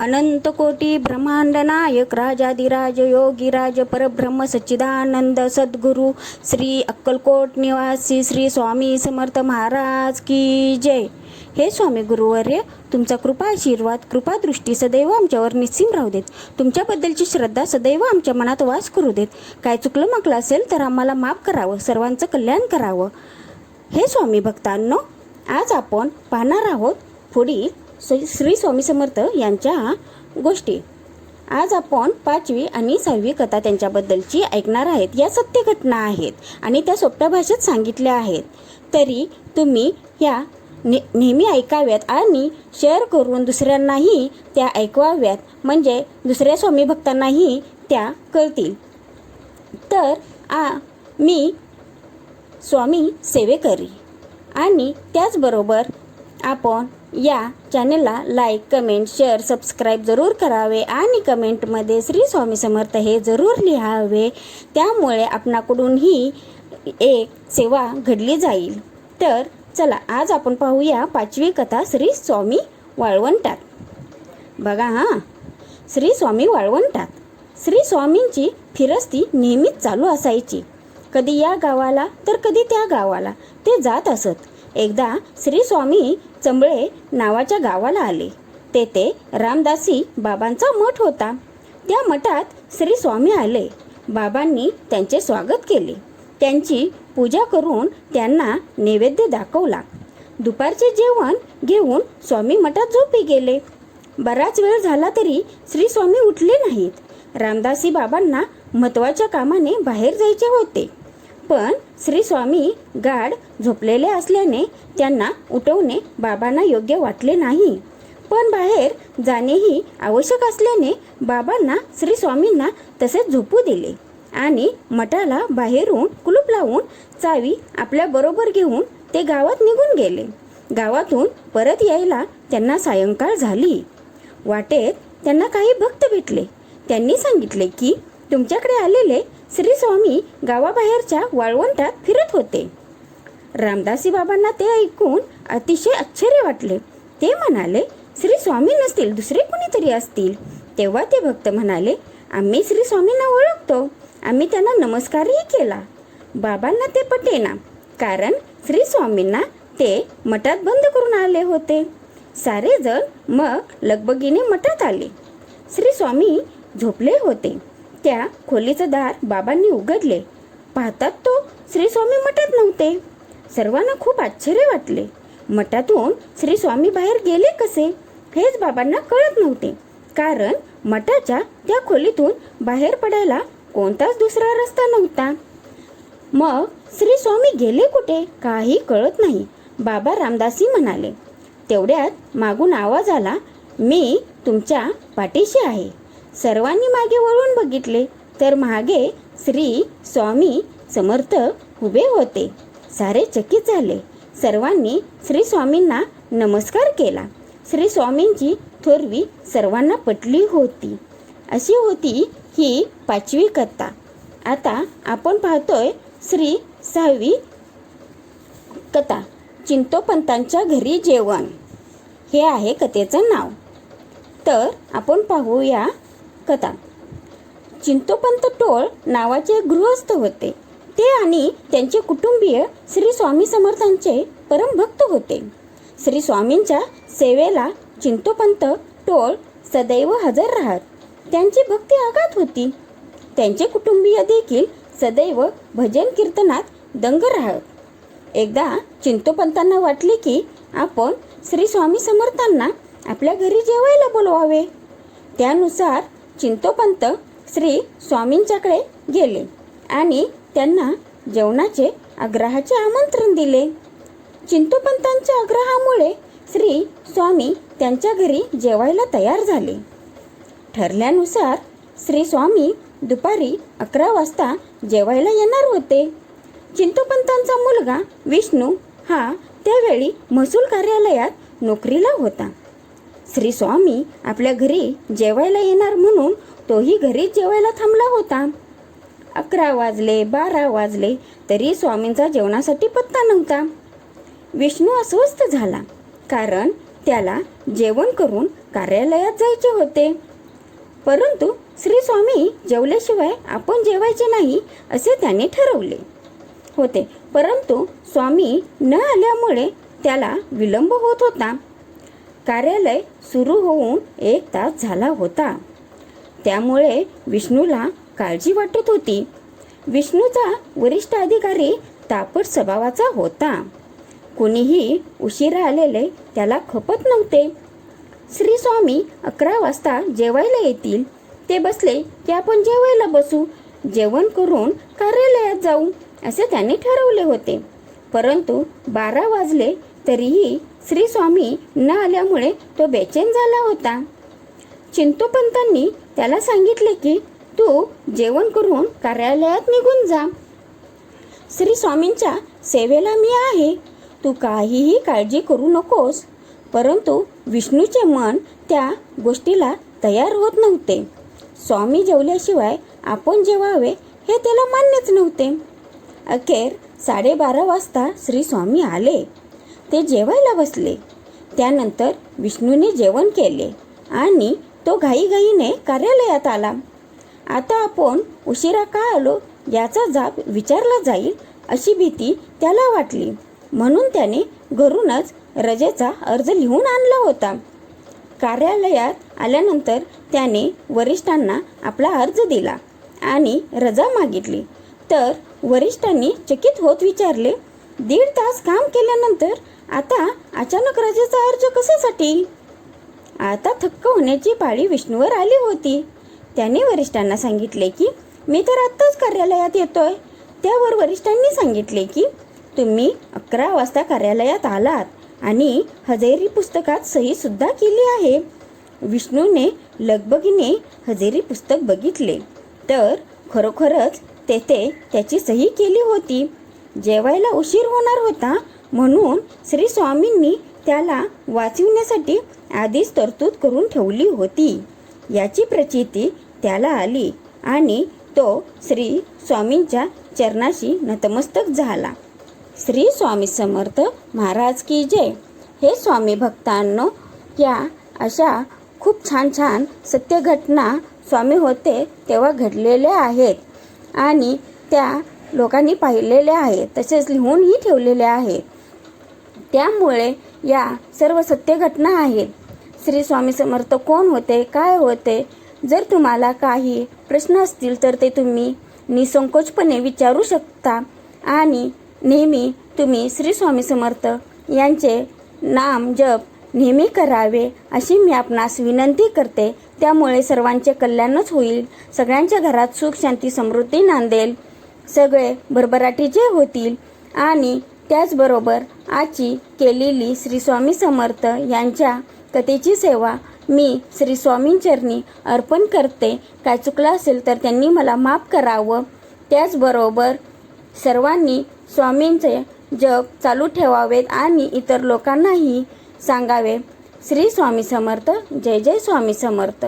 अनंत कोटी ब्रह्मांड नायक राजाधिराज योगीराज परब्रह्म सच्चिदानंद सद्गुरू श्री अक्कलकोट निवासी श्री स्वामी समर्थ महाराज की जय. हे स्वामी गुरुवर्य तुमचा कृपा आशीर्वाद कृपादृष्टी सदैव आमच्यावर निस्सीम राहू देत. तुमच्याबद्दलची श्रद्धा सदैव आमच्या मनात वास करू देत. काय चुकलं म्हटलं असेल तर आम्हाला माफ करावं सर्वांचं कल्याण करावं. हे स्वामी भक्तांनो आज आपण पाहणार आहोत पुढील श्री श्री स्वामी समर्थ यांच्या गोष्टी. आज आपण पाचवी आणि सहावी कथा त्यांच्याबद्दलची ऐकणार आहेत. या सत्य घटना आहेत आणि त्या सोप्या भाषेत सांगितल्या आहेत. तरी तुम्ही या ने नेहमी ऐकाव्यात आणि शेअर करून दुसऱ्यांनाही त्या ऐकवाव्यात. म्हणजे दुसऱ्या स्वामी भक्तांनाही त्या कळतील. तर आ मी स्वामी सेवेकरी. आणि त्याचबरोबर आपण या चॅनलला लाईक कमेंट शेअर सबस्क्राईब जरूर करावे आणि कमेंटमध्ये श्री स्वामी समर्थ हे जरूर लिहावे. त्यामुळे आपणाकडूनही एक सेवा घडली जाईल. तर चला आज आपण पाहूया पाचवी कथा श्री स्वामी वाळवंटात. बघा हां श्री स्वामी वाळवंटात. श्री स्वामींची फिरस्ती नेहमीच चालू असायची. कधी या गावाला तर कधी त्या गावाला. ते जात असत. एकदा श्री स्वामी चंबळे नावाच्या गावाला आले. तेथे रामदासी बाबांचा मठ होता. त्या मठात श्री स्वामी आले. बाबांनी त्यांचे स्वागत केले. त्यांची पूजा करून त्यांना नैवेद्य दाखवला. दुपारचे जेवण घेऊन स्वामी मठात झोपी गेले. बराच वेळ झाला तरी श्री स्वामी उठले नाहीत. रामदासी बाबांना महत्त्वाच्या कामाने बाहेर जायचे होते. पण श्री स्वामी गाढ झोपलेले असल्याने त्यांना उठवणे बाबांना योग्य वाटले नाही. पण बाहेर जाणेही आवश्यक असल्याने बाबांना श्री स्वामींना तसेच झोपू दिले आणि मठाला बाहेरून कुलूप लावून चावी आपल्याबरोबर घेऊन ते गावात निघून गेले. गावातून परत यायला त्यांना सायंकाळ झाली. वाटेत त्यांना काही भक्त भेटले. त्यांनी सांगितले की तुमच्याकडे आलेले श्री स्वामी गावाबाहेरच्या वाळवंटात फिरत होते. रामदासी बाबांना ते ऐकून अतिशय आश्चर्य वाटले. ते म्हणाले श्री स्वामी नसतील दुसरे कोणीतरी असतील? तेव्हा ते भक्त म्हणाले आम्ही श्री स्वामींना ओळखतो. आम्ही त्यांना नमस्कारही केला. बाबांना ते पटेना कारण श्री स्वामींना ते मठात बंद करून आले होते. सारेजण मग लगबगीने मठात आले. श्री स्वामी झोपले होते. त्या खोलीचं दार बाबांनी उघडले. पाहतात तो श्री स्वामी मठात नव्हते. सर्वांना खूप आश्चर्य वाटले. मठातून श्री स्वामी बाहेर गेले कसे? हेच बाबांना कळत नव्हते. कारण मठाच्या त्या खोलीतून बाहेर पडायला कोणताच दुसरा रस्ता नव्हता. मग श्री स्वामी गेले कुठे? काही कळत नाही. बाबा रामदासी म्हणाले. तेवढ्यात मागून आवाज आला मी तुमच्या पाठीशी आहे. सर्वांनी मागे वळून बघितले तर मागे श्री स्वामी समर्थ उभे होते. सारे चकित झाले. सर्वांनी श्री स्वामींना नमस्कार केला. श्री स्वामींची थोरवी सर्वांना पटली होती. अशी होती ही पाचवी कथा. आता आपण पाहतोय श्री सहावी कथा चिंतोपंतांच्या घरी जेवण. हे आहे कथेचं नाव. तर आपण पाहूया कथा. चिंतोपंत टोळ नावाचे गृहस्थ होते. ते आणि त्यांचे कुटुंबीय श्री स्वामी समर्थांचे परमभक्त होते. श्री स्वामींच्या सेवेला चिंतोपंत टोळ सदैव हजर राहत. त्यांची भक्ती आघात होती. त्यांचे कुटुंबीय देखील सदैव भजन कीर्तनात दंग राहत. एकदा चिंतोपंतांना वाटले की आपण श्री स्वामी समर्थांना आपल्या घरी जेवायला बोलवावे. त्यानुसार चिंतोपंत श्री स्वामींच्याकडे गेले आणि त्यांना जेवणाचे आग्रहाचे आमंत्रण दिले. चिंतोपंतांच्या आग्रहामुळे श्री स्वामी त्यांच्या घरी जेवायला तयार झाले. ठरल्यानुसार श्री स्वामी दुपारी अकरा वाजता जेवायला येणार होते. चिंतोपंतांचा मुलगा विष्णू हा त्यावेळी महसूल कार्यालयात नोकरीला होता. श्री स्वामी आपल्या घरी जेवायला येणार म्हणून तोही घरी जेवायला थांबला होता. अकरा वाजले बारा वाजले तरी स्वामींचा जेवणासाठी पत्ता नव्हता. विष्णू अस्वस्थ झाला कारण त्याला जेवण करून कार्यालयात जायचे होते. परंतु श्री स्वामी जेवल्याशिवाय आपण जेवायचे नाही असे त्याने ठरवले होते. परंतु स्वामी न आल्यामुळे त्याला विलंब होत होता. कार्यालय सुरू होऊन एक तास झाला होता. त्यामुळे विष्णूला काळजी वाटत होती. विष्णूचा वरिष्ठ अधिकारी तापट स्वभावाचा होता. कुणीही उशिरा आलेले त्याला खपत नव्हते. श्री स्वामी अकरा वाजता जेवायला येतील. ते बसले की आपण जेवायला बसू. जेवण करून कार्यालयात जाऊ असे त्यांनी ठरवले होते. परंतु बारा वाजले तरीही श्री स्वामी न आल्यामुळे तो बेचैन झाला होता. चिंतोपंतांनी त्याला सांगितले की तू जेवण करून कार्यालयात निघून जा. श्री स्वामींच्या सेवेला मी आहे. तू काहीही काळजी करू नकोस. परंतु विष्णूचे मन त्या गोष्टीला तयार होत नव्हते. स्वामी जेवल्याशिवाय आपण जेवावे हे त्याला मान्यच नव्हते. अखेर साडेबारा वाजता श्री स्वामी आले. ते जेवायला बसले. त्यानंतर विष्णूने जेवण केले आणि तो घाईघाईने कार्यालयात आला. आता आपण उशिरा का आलो याचा जाब विचारला जाईल अशी भीती त्याला वाटली. म्हणून त्याने घरूनच रजेचा अर्ज लिहून आणला होता. कार्यालयात आल्यानंतर त्याने वरिष्ठांना आपला अर्ज दिला आणि रजा मागितली. तर वरिष्ठांनी चकित होत विचारले दीड तास काम केल्यानंतर आता अचानक रजेचा अर्ज कशासाठी? आता थक्क होण्याची पाळी विष्णूवर आली होती. त्याने वरिष्ठांना सांगितले की मी तर आत्ताच कार्यालयात येतोय. त्यावर वरिष्ठांनी सांगितले की तुम्ही अकरा वाजता कार्यालयात आलात आणि हजेरी पुस्तकात सही सुद्धा केली आहे. विष्णूने लगबगीने हजेरी पुस्तक बघितले. तर खरोखरच तेथे त्याची सही केली होती. जेवायला उशीर होणार होता म्हणून श्री स्वामींनी त्याला वाचविण्यासाठी आधीच तरतूद करून ठेवली होती. याची प्रचिती त्याला आली आणि तो श्री स्वामींच्या चरणाशी नतमस्तक झाला. श्री स्वामी समर्थ महाराज की जय. हे स्वामी भक्तांनो या अशा खूप छान छान सत्यघटना स्वामी होते तेव्हा घडलेल्या आहेत आणि त्या लोकांनी पाहिलेल्या आहेत तसेच लिहूनही ठेवलेल्या आहेत. त्यामुळे या सर्व सत्य घटना आहेत. श्री स्वामी समर्थ कोण होते? काय होते? जर तुम्हाला काही प्रश्न असतील तर ते तुम्ही निसंकोचपणे विचारू शकता. आणि नेहमी तुम्ही श्री स्वामी समर्थ यांचे नाम जप नेहमी करावे अशी मी आपणास विनंती करते. त्यामुळे सर्वांचे कल्याणच होईल. सगळ्यांच्या घरात सुख शांती समृद्धी नांदेल. सगळे भरभराटीचे होतील. आणि त्याचबरोबर आजची केलेली श्री स्वामी समर्थ यांच्या कथेची सेवा मी श्री स्वामींचरणी अर्पण करते. काय चुकलं असेल तर त्यांनी मला माफ करावं. त्याचबरोबर सर्वांनी स्वामींचे जग चालू ठेवावेत आणि इतर लोकांनाही सांगावे. श्री स्वामी समर्थ जय जय स्वामी समर्थ.